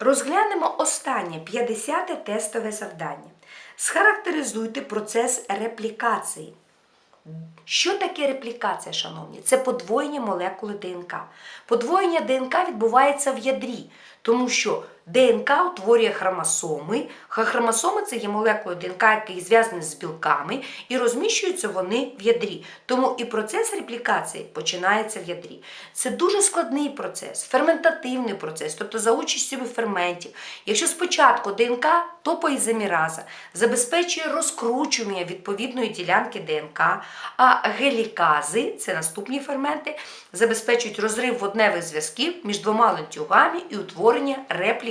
Розглянемо останнє 50-те тестове завдання. Схарактеризуйте процес реплікації. Що таке реплікація, шановні? Це подвоєння молекули ДНК. Подвоєння ДНК відбувається в ядрі, тому що ДНК утворює хромосоми. Хромосоми це є молекули ДНК, які зв'язані з білками, і розміщуються вони в ядрі. Тому і процес реплікації починається в ядрі. Це дуже складний процес, ферментативний процес, тобто за участю ферментів. Якщо спочатку ДНК топоізомераза забезпечує розкручування відповідної ділянки ДНК, а гелікази, це наступні ферменти, забезпечують розрив водневих зв'язків між двома ланцюгами і утворення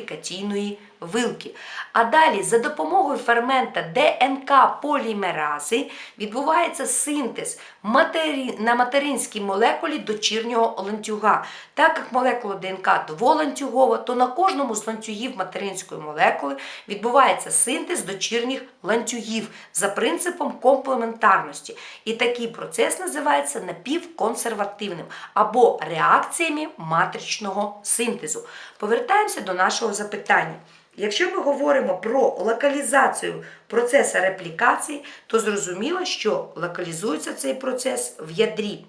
реплікаційної вилки. А далі за допомогою фермента ДНК полімерази відбувається синтез матері... на материнській молекулі дочірнього ланцюга. Так як молекула ДНК дволанцюгова, то на кожному з ланцюгів материнської молекули відбувається синтез дочірніх ланцюгів за принципом комплементарності. І такий процес називається напівконсервативним або реакціями матричного синтезу. Повертаємося до нашого запитання. Якщо ми говоримо про локалізацію процесу реплікації, то зрозуміло, що локалізується цей процес в ядрі.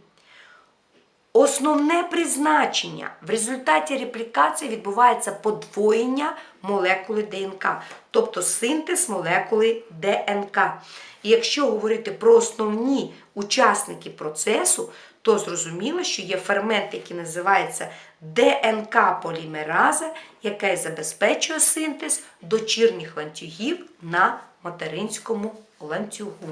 Основне призначення в результаті реплікації відбувається подвоєння молекули ДНК, тобто синтез молекули ДНК. І якщо говорити про основні учасники процесу, то зрозуміло, що є фермент, який називається ДНК-полімераза, який забезпечує синтез дочірніх ланцюгів на материнському ланцюгу.